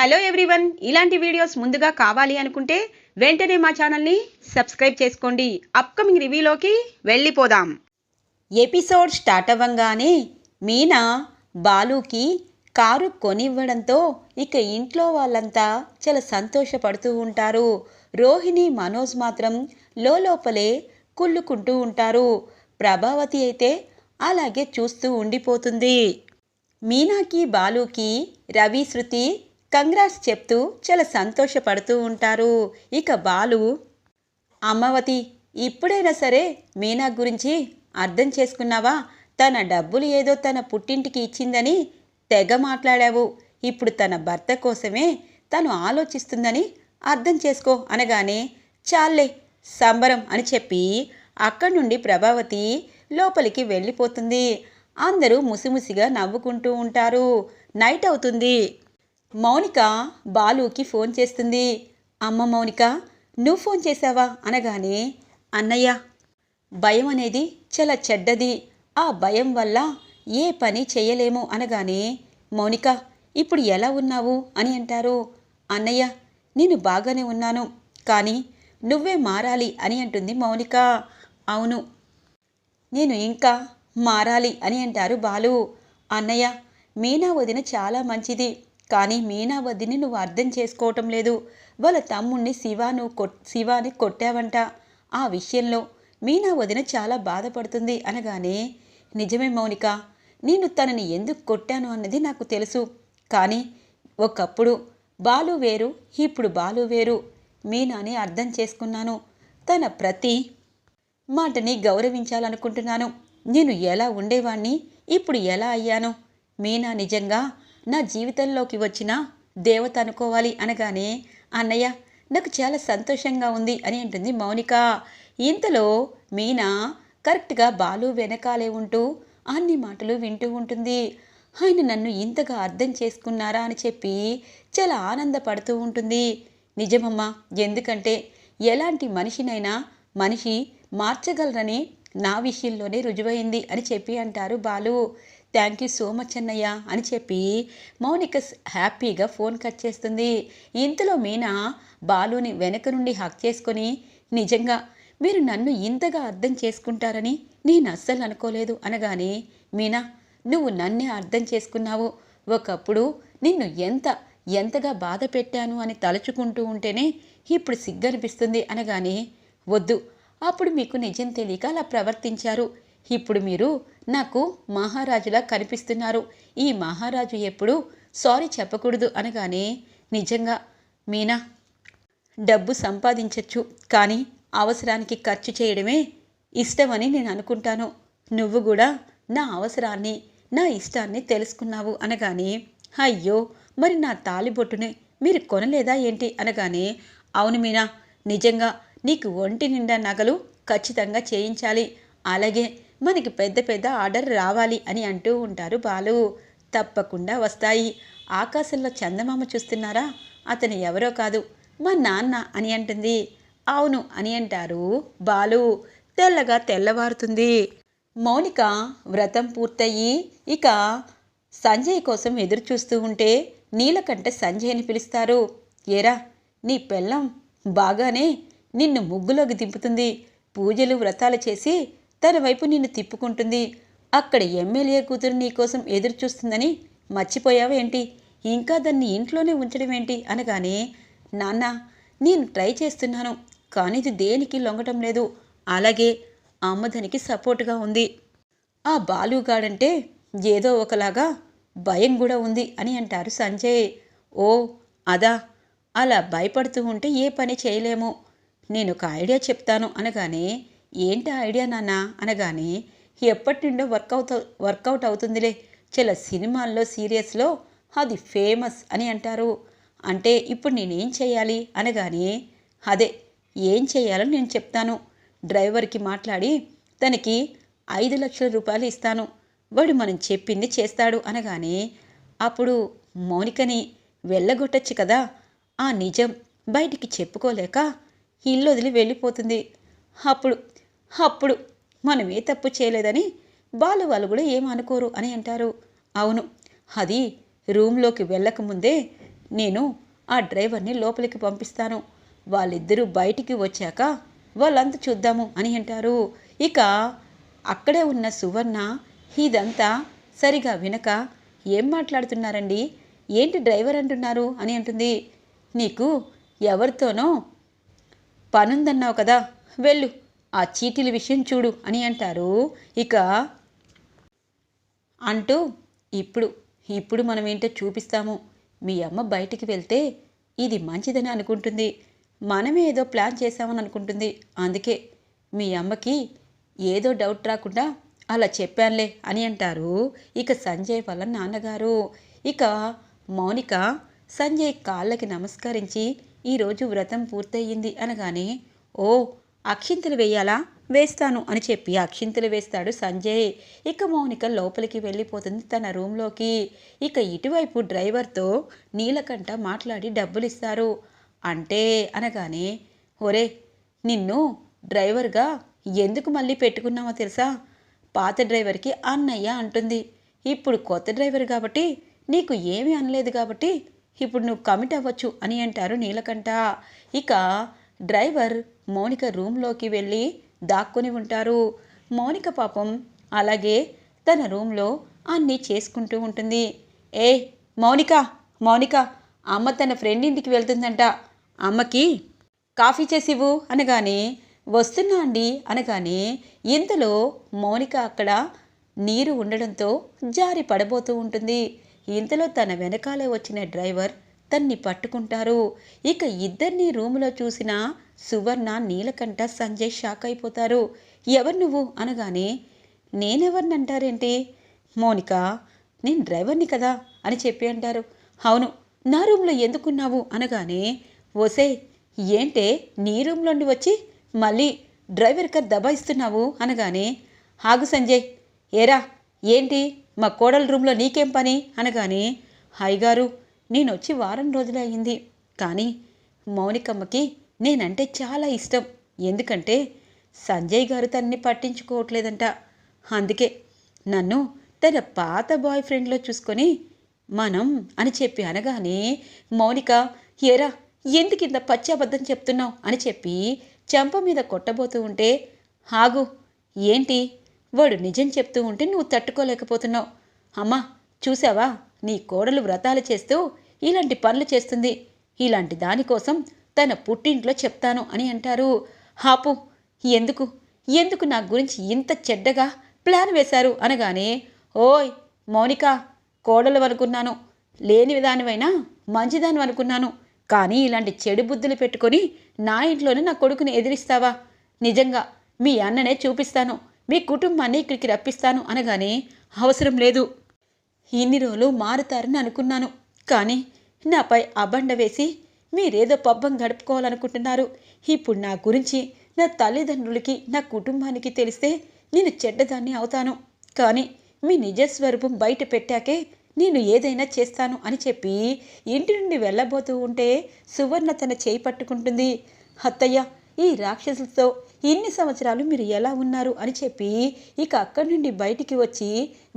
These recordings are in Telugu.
Hello everyone. ఇలాంటి వీడియోస్ ముందుగా కావాలి అనుకుంటే వెంటనే మా ఛానల్ని సబ్స్క్రైబ్ చేసుకోండి. అప్కమింగ్ రివ్యూలోకి వెళ్ళిపోదాం. ఎపిసోడ్ స్టార్ట్ అవ్వంగానే మీనా బాలుకి కారు కొనివ్వడంతో ఇక ఇంట్లో వాళ్ళంతా చాలా సంతోషపడుతూ ఉంటారు. రోహిణి మనోజ్ మాత్రం లోపలే కుళ్ళుకుంటూ ఉంటారు. ప్రభావతి అయితే అలాగే చూస్తూ ఉండిపోతుంది. మీనాకి బాలుకి రవి శృతి కంగ్రాట్స్ చెప్తూ చాలా సంతోషపడుతూ ఉంటారు. ఇక బాలు అమ్మవతి ఇప్పుడైనా సరే మీనా గురించి అర్థం చేసుకున్నావా? తన డబ్బులు ఏదో తన పుట్టింటికి ఇచ్చిందని తెగ మాట్లాడావు. ఇప్పుడు తన భర్త కోసమే తను ఆలోచిస్తుందని అర్థం చేసుకో అనగానే చాలే సంబరం అని చెప్పి అక్కడి నుండి ప్రభావతి లోపలికి వెళ్ళిపోతుంది. అందరూ ముసిముసిగా నవ్వుకుంటూ ఉంటారు. నైట్ అవుతుంది. మౌనిక బాలుకి ఫోన్ చేస్తుంది. అమ్మ మౌనిక నువ్వు ఫోన్ చేసావా అనగానే అన్నయ్య భయం అనేది చాలా చెడ్డది. ఆ భయం వల్ల ఏ పని చేయలేము అనగానే మౌనిక ఇప్పుడు ఎలా ఉన్నావు? అని అంటారు. అన్నయ్య నేను బాగానే ఉన్నాను కానీ నువ్వే మారాలి అని అంటుంది మౌనిక. అవును నేను ఇంకా మారాలి అని అంటారు బాలు. అన్నయ్య మీనా వదిన చాలా మంచిది. కానీ మీనా వదిని నువ్వు అర్థం చేసుకోవటం లేదు. వాళ్ళ తమ్ముణ్ణి శివాను కొట్ శివాని కొట్టావంట. ఆ విషయంలో మీనా వదిన చాలా బాధపడుతుంది అనగానే నిజమే మౌనిక నేను తనని ఎందుకు కొట్టాను అన్నది నాకు తెలుసు. కానీ ఒకప్పుడు బాలు వేరు ఇప్పుడు బాలు వేరు. మీనాని అర్థం చేసుకున్నాను. తన ప్రతి మాటని గౌరవించాలనుకుంటున్నాను. నేను ఎలా ఉండేవాణ్ణి ఇప్పుడు ఎలా అయ్యాను? మీనా నిజంగా నా జీవితంలోకి వచ్చిన దేవత అనుకోవాలి అనగానే అన్నయ్య నాకు చాలా సంతోషంగా ఉంది అని అంటుంది మౌనిక. ఇంతలో మీనా కరెక్ట్గా బాలు వెనకాలే ఉంటూ అన్ని మాటలు వింటూ ఉంటుంది. ఆయన నన్ను ఇంతగా అర్థం చేసుకున్నారా? అని చెప్పి చాలా ఆనందపడుతూ ఉంటుంది. నిజమమ్మా ఎందుకంటే ఎలాంటి మనిషినైనా మనిషి మార్చగలరని నా విషయంలోనే రుజువైంది అని చెప్పి అంటారు Balu. Thank you so much అన్నయ్య అని చెప్పి మౌనిక హ్యాపీగా ఫోన్ కట్ చేస్తుంది. ఇంతలో మీనా బాలుని వెనక నుండి హక్ చేసుకొని నిజంగా మీరు నన్ను ఇంతగా అర్థం చేసుకుంటారని నేను అస్సలు అనుకోలేదు అనగానే మీనా నువ్వు నన్నే అర్థం చేసుకున్నావు. ఒకప్పుడు నిన్ను ఎంత ఎంతగా బాధ పెట్టాను అని తలుచుకుంటూ ఉంటేనే ఇప్పుడు సిగ్గనిపిస్తుంది అనగానే వద్దు అప్పుడు మీకు నిజం తెలియక అలా ప్రవర్తించారు. ఇప్పుడు మీరు నాకు మహారాజులా కనిపిస్తున్నారు. ఈ మహారాజు ఎప్పుడు సారీ చెప్పకూడదు అనగానే నిజంగా మీనా డబ్బు సంపాదించవచ్చు కానీ అవసరానికి ఖర్చు చేయడమే ఇష్టమని నేను అనుకుంటాను. నువ్వు కూడా నా అవసరాన్ని నా ఇష్టాన్ని తెలుసుకున్నావు అనగానే అయ్యో మరి నా తాలిబొట్టుని మీరు కొనలేదా ఏంటి? అనగానే అవును మీనా నిజంగా నీకు ఒంటి నిండా నగలు ఖచ్చితంగా చేయించాలి. అలాగే మనకి పెద్ద పెద్ద ఆర్డర్ రావాలి అని అంటూ ఉంటారు. బాలు తప్పకుండా వస్తాయి. ఆకాశంలో చందమామ చూస్తున్నారా? అతను ఎవరో కాదు. మా నాన్న అని అంటుంది. అవును అని అంటారు బాలు. తెల్లగా తెల్లవారుతుంది. మౌనిక వ్రతం పూర్తయి. ఇక సంజయ్ కోసం ఎదురు చూస్తూ ఉంటే నీలకంఠ సంజయ్ని పిలుస్తారు. ఏరా నీ పెళ్ళం బాగానే నిన్ను ముగ్గులోకి దింపుతుంది. పూజలు వ్రతాలు చేసి తన వైపు నిన్ను తిప్పుకుంటుంది. అక్కడ ఎమ్మెల్యే కూతురు నీకోసం ఎదురు చూస్తుందని మర్చిపోయావేంటి ఇంకా దాన్ని ఇంట్లోనే ఉంచడం ఏంటి? అనగానే నాన్న నేను ట్రై చేస్తున్నాను కానీ ఇది దేనికి లొంగటం లేదు. అలాగే అమ్మదానికి సపోర్ట్గా ఉంది. ఆ బాలుగాడంటే ఏదో ఒకలాగా భయం కూడా ఉంది అని అంటారు సంజయ్. ఓ అదా అలా భయపడుతూ ఉంటే ఏ పని చేయలేము. నేను ఒక ఐడియా చెప్తాను అనగానే ఏంటి ఐడియా నాన్న? అనగానే ఎప్పటి నుండో వర్కౌట్ వర్కౌట్ అవుతుందిలే. చాలా సినిమాల్లో సీరియస్లో అది ఫేమస్ అని అంటారు. అంటే ఇప్పుడు నేనేం చేయాలి? అనగానే అదే ఏం చేయాలో నేను చెప్తాను. డ్రైవర్కి మాట్లాడి తనకి ఐదు లక్షల రూపాయలు ఇస్తాను. వాడు మనం చెప్పింది చేస్తాడు అనగానే అప్పుడు మౌనికని వెళ్ళగొట్టచ్చు కదా. ఆ నిజం బయటికి చెప్పుకోలేక ఇల్లు వదిలి వెళ్ళిపోతుంది. అప్పుడు అప్పుడు మనం ఏ తప్పు చేయలేదని బాలు వాళ్ళు కూడా ఏమనుకోరు అని అంటారు. అవును అది రూమ్లోకి వెళ్ళకముందే నేను ఆ డ్రైవర్ని లోపలికి పంపిస్తాను. వాళ్ళిద్దరూ బయటికి వచ్చాక వాళ్ళంతా చూద్దాము అని అంటారు. ఇక అక్కడే ఉన్న సువర్ణ ఇదంతా సరిగా వినక ఏం మాట్లాడుతున్నారండి? ఏంటి డ్రైవర్ అంటున్నారు అని అంటుంది. నీకు ఎవరితోనో పనుందన్నావు కదా వెళ్ళు ఆ చీటీల విషయం చూడు అని అంటారు. ఇక అంటూ ఇప్పుడు ఇప్పుడు మనం ఏంటో చూపిస్తాము. మీ అమ్మ బయటికి వెళ్తే ఇది మంచిదని అనుకుంటుంది. మనమే ఏదో ప్లాన్ చేశామని అనుకుంటుంది. అందుకే మీ అమ్మకి ఏదో డౌట్ రాకుండా అలా చెప్పానులే అని అంటారు. ఇక సంజయ్ వాళ్ళ నాన్నగారు. ఇక మౌనిక సంజయ్ కాళ్ళకి నమస్కరించి ఈరోజు వ్రతం పూర్తయింది అనగానే ఓ అక్షింతలు వేయాలా? వేస్తాను అని చెప్పి అక్షింతలు వేస్తాడు సంజయ్. ఇక మౌనిక లోపలికి వెళ్ళిపోతుంది తన రూమ్లోకి. ఇక ఇటువైపు డ్రైవర్తో నీలకంఠ మాట్లాడి డబ్బులు ఇస్తారు అంటే అనగానే ఒరే నిన్ను డ్రైవర్గా ఎందుకు మళ్ళీ పెట్టుకున్నామో తెలుసా? పాత డ్రైవర్కి అన్నయ్య అంటుంది. ఇప్పుడు కొత్త డ్రైవర్ కాబట్టి నీకు ఏమీ అనలేదు కాబట్టి ఇప్పుడు నువ్వు కమిట్ అవ్వచ్చు అని అంటారు నీలకంఠ. ఇక డ్రైవర్ మౌనిక రూమ్లోకి వెళ్ళి దాక్కుని ఉంటారు. మౌనిక పాపం అలాగే తన రూమ్లో అన్నీ చేసుకుంటూ ఉంటుంది. ఏ మౌనిక మౌనిక అమ్మ తన ఫ్రెండ్ ఇంటికి వెళ్తుందంట. అమ్మకి కాఫీ చేసివ్వు అనగానే వస్తున్నా అండి అనగానే ఇంతలో మౌనిక అక్కడ నీరు ఉండడంతో జారి పడబోతూ ఉంటుంది. ఇంతలో తన వెనకాలే వచ్చిన డ్రైవర్ తన్ని పట్టుకుంటారు. ఇక ఇద్దరిని రూములో చూసిన సువర్ణ నీలకంఠ సంజయ్ షాక్ అయిపోతారు. ఎవరు నువ్వు? అనగానే నేనెవరిని అంటారేంటి? నేను డ్రైవర్ని కదా అని చెప్పి అంటారు. అవును నా రూమ్లో ఎందుకున్నావు? అనగానే ఓసే ఏంటే నీ రూమ్లోండి వచ్చి మళ్ళీ డ్రైవర్ కర్ దబాయిస్తున్నావు? అనగానే ఆగు సంజయ్ ఏరా ఏంటి? మా కోడల రూమ్లో నీకేం పని? అనగానే హాయ్ గారు నేనొచ్చి వారం రోజులే అయింది కానీ మౌనికమ్మకి నేనంటే చాలా ఇష్టం. ఎందుకంటే సంజయ్ గారు తన్ని పట్టించుకోవట్లేదంట. అందుకే నన్ను తన పాత బాయ్ ఫ్రెండ్లో చూసుకొని మనం అని చెప్పి అనగానే మౌనిక ఏరా ఎందుకు ఇంత పచ్చాబద్ధం చెప్తున్నావు? అని చెప్పి చెంప మీద కొట్టబోతూ ఉంటే ఆగు ఏంటి? వాడు నిజం చెప్తూ ఉంటే నువ్వు తట్టుకోలేకపోతున్నావు. అమ్మా చూసావా? నీ కోడలు వ్రతాలు చేస్తూ ఇలాంటి పనులు చేస్తుంది. ఇలాంటి దానికోసం తన పుట్టింట్లో చెప్తాను అని అంటారు. హాపు ఎందుకు? ఎందుకు నా గురించి ఇంత చెడ్డగా ప్లాన్ వేశారు? అనగానే ఓయ్ మౌనిక కోడలు అనుకున్నాను. లేని దానివైనా మంచిదాని అనుకున్నాను. కానీ ఇలాంటి చెడు బుద్ధులు పెట్టుకొని నా ఇంట్లోనే నా కొడుకుని ఎదిరిస్తావా? నిజంగా మీ అన్ననే చూపిస్తాను. మీ కుటుంబాన్ని ఇక్కడికి రప్పిస్తాను అనగానే అవసరం లేదు. ఇన్ని రోజులు మారుతారని అనుకున్నాను. కానీ నాపై అబండ వేసి మీరేదో పబ్బం గడుపుకోవాలనుకుంటున్నారు. ఇప్పుడు నా గురించి నా తల్లిదండ్రులకి నా కుటుంబానికి తెలిస్తే నేను చెడ్డదాన్ని అవుతాను. కానీ మీ నిజస్వరూపం బయట పెట్టాకే నేను ఏదైనా చేస్తాను అని చెప్పి ఇంటి నుండి వెళ్ళబోతూ ఉంటే సువర్ణ తన చేయి పట్టుకుంటుంది. అత్తయ్య ఈ రాక్షసులతో ఇన్ని సంవత్సరాలు మీరు ఎలా ఉన్నారు అని చెప్పి ఇక అక్కడి నుండి బయటికి వచ్చి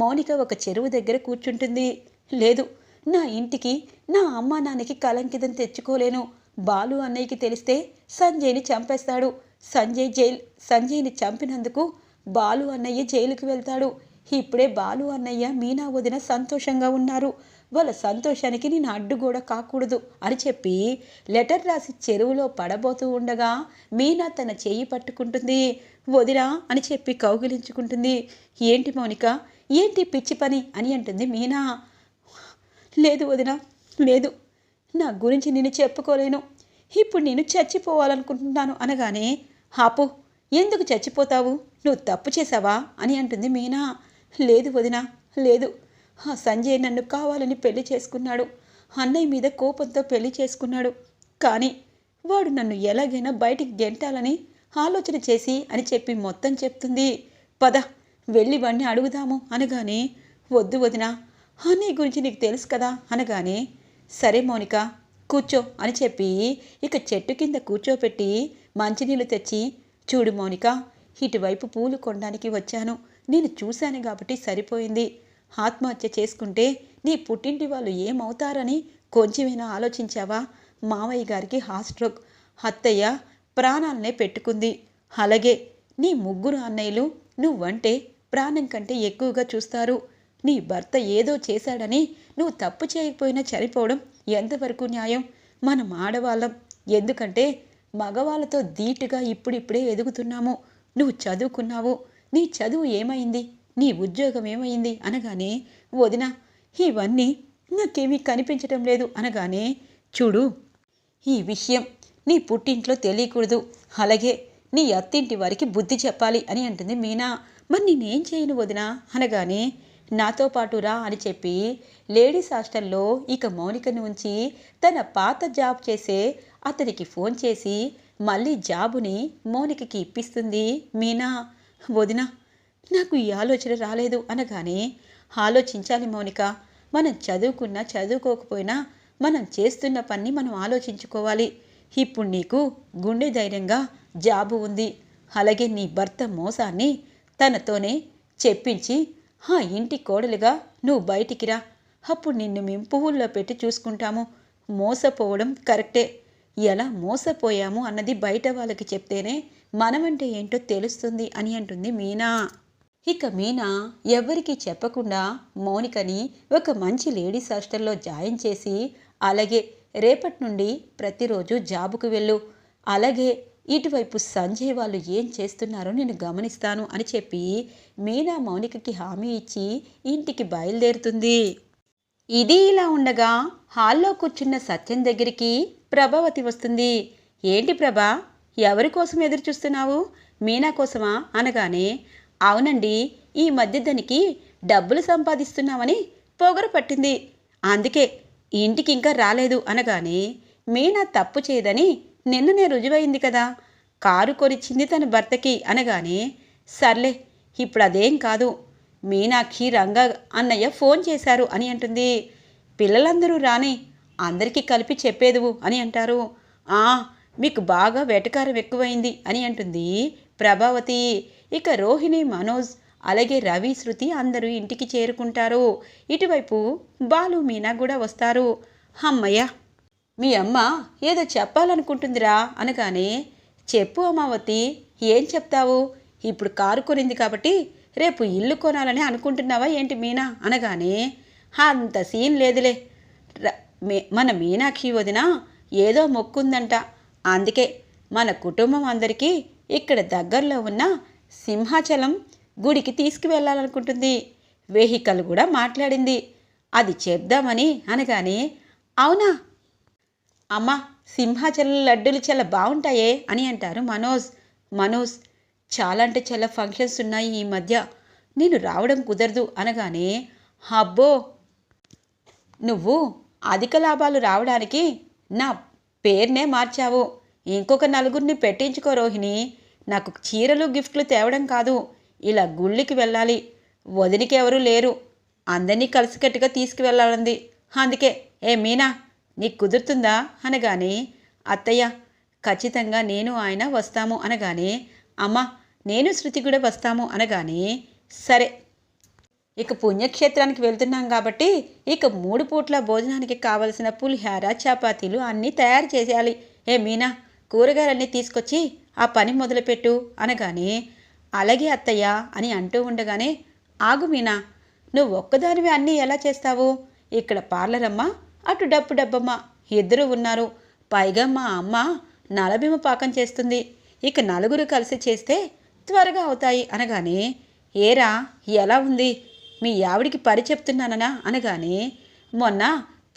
మౌనిక ఒక చెరువు దగ్గర కూర్చుంటుంది. లేదు నా ఇంటికి నా అమ్మా నాన్నకి కలంకితం తెచ్చుకోలేను. బాలు అన్నయ్యకి తెలిస్తే సంజయ్ని చంపేస్తాడు. సంజయ్ జైల్ సంజయ్ని చంపినందుకు బాలు అన్నయ్య జైలుకి వెళ్తాడు. ఇప్పుడే బాలు అన్నయ్య మీనా వదిన సంతోషంగా ఉన్నారు. వాళ్ళ సంతోషానికి నేను అడ్డుగోడ కాకూడదు అని చెప్పి లెటర్ రాసి చెరువులో పడబోతూ ఉండగా మీనా తన చేయి పట్టుకుంటుంది. వదినా అని చెప్పి కౌగిలించుకుంటుంది. ఏంటి మౌనిక? ఏంటి పిచ్చి పని? అని అంటుంది మీనా. లేదు వదిన లేదు. నా గురించి నేను చెప్పుకోలేను. ఇప్పుడు నేను చచ్చిపోవాలనుకుంటున్నాను అనగానే హాపు ఎందుకు చచ్చిపోతావు? నువ్వు తప్పు చేసావా అని అంటుంది మీనా. లేదు వదిన లేదు. ఆ సంజయ్ నన్ను కావాలని పెళ్ళి చేసుకున్నాడు. అన్నయ్య మీద కోపంతో పెళ్ళి చేసుకున్నాడు. కానీ వాడు నన్ను ఎలాగైనా బయటికి గెంటాలని ఆలోచన చేసి అని చెప్పి మొత్తం చెప్తుంది. పద వెళ్ళి వాడిని అడుగుదాము అనగానే వద్దు వదినా హాని గురించి నీకు తెలుసు కదా? అనగానే సరే మౌనిక కూర్చో అని చెప్పి ఇక చెట్టు కింద కూర్చోపెట్టి మంచినీళ్ళు తెచ్చి చూడు మౌనిక ఇటువైపు పూలు కొనడానికి వచ్చాను. నేను చూశాను కాబట్టి సరిపోయింది. ఆత్మహత్య చేసుకుంటే నీ పుట్టింటి వాళ్ళు ఏమవుతారని కొంచెమైనా ఆలోచించావా? మావయ్య గారికి హార్ట్ స్ట్రోక్. అత్తయ్య ప్రాణాలనే పెట్టుకుంది. అలాగే నీ ముగ్గురు అన్నయ్యలు నువ్వంటే ప్రాణం కంటే ఎక్కువగా చూస్తారు. నీ భర్త ఏదో చేశాడని నువ్వు తప్పు చేయకపోయినా చనిపోవడం ఎంతవరకు న్యాయం? మనం ఆడవాళ్ళం. ఎందుకంటే మగవాళ్ళతో ధీటుగా ఇప్పుడిప్పుడే ఎదుగుతున్నాము. నువ్వు చదువుకున్నావు. నీ చదువు ఏమైంది? నీ ఉద్యోగం ఏమైంది? అనగానే వదిన ఇవన్నీ నాకేమీ కనిపించటం లేదు. అనగానే చూడు ఈ విషయం నీ పుట్టింట్లో తెలియకూడదు. అలాగే నీ అత్తింటి వారికి బుద్ధి చెప్పాలి అని అంటుంది మీనా. మరి నేనేం చేయను వదినా? అనగానే నాతో పాటు రా అని చెప్పి లేడీస్ హాస్టల్లో ఇక మౌనికను ఉంచి తన పాత జాబ్ చేసే అతనికి ఫోన్ చేసి మళ్ళీ జాబుని మౌనికకి ఇప్పిస్తుంది మీనా వదిన నాకు ఈ ఆలోచన రాలేదు అనగానే ఆలోచించాలి మౌనిక మనం చదువుకున్నా చదువుకోకపోయినా మనం చేస్తున్న పని మనం ఆలోచించుకోవాలి. ఇప్పుడు నీకు గుండె ధైర్యంగా జాబు ఉంది. అలాగే నీ భర్త మోసాన్ని తనతోనే చెప్పించి ఆ ఇంటి కోడలుగా నువ్వు బయటికి రా. అప్పుడు నిన్ను మేము పువ్వుల్లో పెట్టి చూసుకుంటాము. మోసపోవడం కరెక్టే. ఎలా మోసపోయాము అన్నది బయట వాళ్ళకి చెప్తేనే మనమంటే ఏంటో తెలుస్తుంది అని అంటుంది మీనా. ఇక మీనా ఎవ్వరికీ చెప్పకుండా మౌనికని ఒక మంచి లేడీస్ హాస్టల్లో జాయిన్ చేసి అలాగే రేపటి నుండి ప్రతిరోజు జాబుకు వెళ్ళు. అలాగే ఇటువైపు సంజయ్ వాళ్ళు ఏం చేస్తున్నారో నేను గమనిస్తాను అని చెప్పి మీనా మౌనికకి హామీ ఇచ్చి ఇంటికి బయలుదేరుతుంది. ఇది ఇలా ఉండగా హాల్లో కూర్చున్న సత్యం దగ్గరికి ప్రభావతి వస్తుంది. ఏంటి ప్రభా ఎవరి కోసం ఎదురు చూస్తున్నావు? మీనా కోసమా? అనగానే అవునండి ఈ మధ్య దానికి డబ్బులు సంపాదిస్తున్నామని పొగరు పట్టింది. అందుకే ఇంటికి ఇంకా రాలేదు అనగానే మీనా తప్పు చేయదని నిన్ననే రుజువైంది కదా. కారు కొనిచ్చింది తన భర్తకి అనగానే సర్లే ఇప్పుడు అదేం కాదు. మీనాక్షి రంగ అన్నయ్య ఫోన్ చేశారు అని అంటుంది. పిల్లలందరూ రాని అందరికీ కలిపి చెప్పేదువు అని అంటారు. ఆ మీకు బాగా వెటకారం ఎక్కువైంది అని అంటుంది ప్రభావతి. ఇక రోహిణి మనోజ్ అలాగే రవి శృతి అందరూ ఇంటికి చేరుకుంటారు. ఇటువైపు బాలు మీనా కూడా వస్తారు. అమ్మయ్య! మీ అమ్మ ఏదో చెప్పాలనుకుంటుందిరా అనగానే చెప్పు అమావతి ఏం చెప్తావు? ఇప్పుడు కారు కొనింది కాబట్టి రేపు ఇల్లు కొనాలని అనుకుంటున్నావా ఏంటి మీనా? అనగానే అంత సీన్ లేదులే. మన మీనాక్షి వదిన ఏదో మొక్కుందంట. అందుకే మన కుటుంబం అందరికీ ఇక్కడ దగ్గరలో ఉన్న సింహాచలం గుడికి తీసుకువెళ్ళాలనుకుంటుంది. వెహికల్ కూడా మాట్లాడింది. అది చెప్దామని అనగానే అవునా? అమ్మా సింహాచలం లడ్డూలు చాలా బాగుంటాయే అని అంటారు మనోజ్. మనోజ్ చాలా అంటే చాలా ఫంక్షన్స్ ఉన్నాయి ఈ మధ్య. నేను రావడం కుదరదు అనగానే అబ్బో! నువ్వు అధిక లాభాలు రావడానికి నా పేరునే మార్చావు. ఇంకొక నలుగురిని పెట్టించుకో రోహిణి. నాకు చీరలు గిఫ్ట్లు తేవడం కాదు. ఇలా గుళ్ళకి వెళ్ళాలి. వదినికి ఎవరూ లేరు. అందరినీ కలిసికట్టుగా తీసుకువెళ్ళాలంది. అందుకే ఏ మీనా నీకు కుదురుతుందా? అనగానే అత్తయ్య ఖచ్చితంగా నేను ఆయన వస్తాము అనగానే అమ్మ నేను శృతి కూడా వస్తాము అనగానే సరే. ఇక పుణ్యక్షేత్రానికి వెళ్తున్నాం కాబట్టి ఇక మూడు పూట్ల భోజనానికి కావలసిన పులిహార చపాతీలు అన్నీ తయారు చేసేయాలి. ఏ మీనా కూరగాయలన్నీ తీసుకొచ్చి ఆ పని మొదలుపెట్టు అనగానే అలాగే అత్తయ్య అని అంటూ ఉండగానే ఆగు మీనా నువ్వు ఒక్కదానివి అన్నీ ఎలా చేస్తావు? ఇక్కడ పార్లర్ అటు డబ్బు డబ్బమ్మ ఇద్దరు ఉన్నారు. పైగా మా అమ్మ నలభీమ పాకం చేస్తుంది. ఇక నలుగురు కలిసి చేస్తే త్వరగా అవుతాయి అనగానే ఏరా ఎలా ఉంది? మీ ఆవిడికి పరి చెప్తున్నాననా? అనగానే మొన్న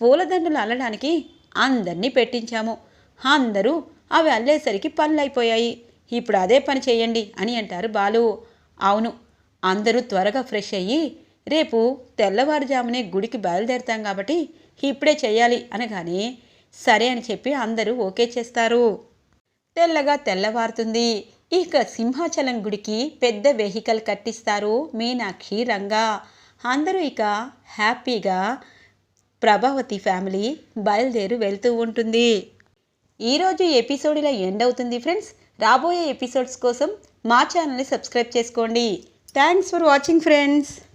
పూలదండలు అల్లడానికి అందరినీ పెట్టించాము. అందరూ అవి అల్లేసరికి పనులైపోయాయి. ఇప్పుడు అదే పని చేయండి అని అంటారు బాలు. అవును అందరూ త్వరగా ఫ్రెష్ అయ్యి రేపు తెల్లవారుజామునే గుడికి బయలుదేరుతాం కాబట్టి ఇప్పుడే చేయాలి అనగానే సరే అని చెప్పి అందరూ ఓకే చేస్తారు. తెల్లగా తెల్లవారుతుంది. ఇక సింహాచలం గుడికి పెద్ద వెహికల్ కట్టిస్తారు మీనాక్షి రంగా. అందరూ ఇక హ్యాపీగా ప్రభావతి ఫ్యామిలీ బయలుదేరి వెళ్తూ ఉంటుంది. ఈరోజు ఎపిసోడ్ ఇలా ఎండ్ అవుతుంది ఫ్రెండ్స్. రాబోయే ఎపిసోడ్స్ కోసం మా ఛానల్ని సబ్స్క్రైబ్ చేసుకోండి. Thanks for watching friends.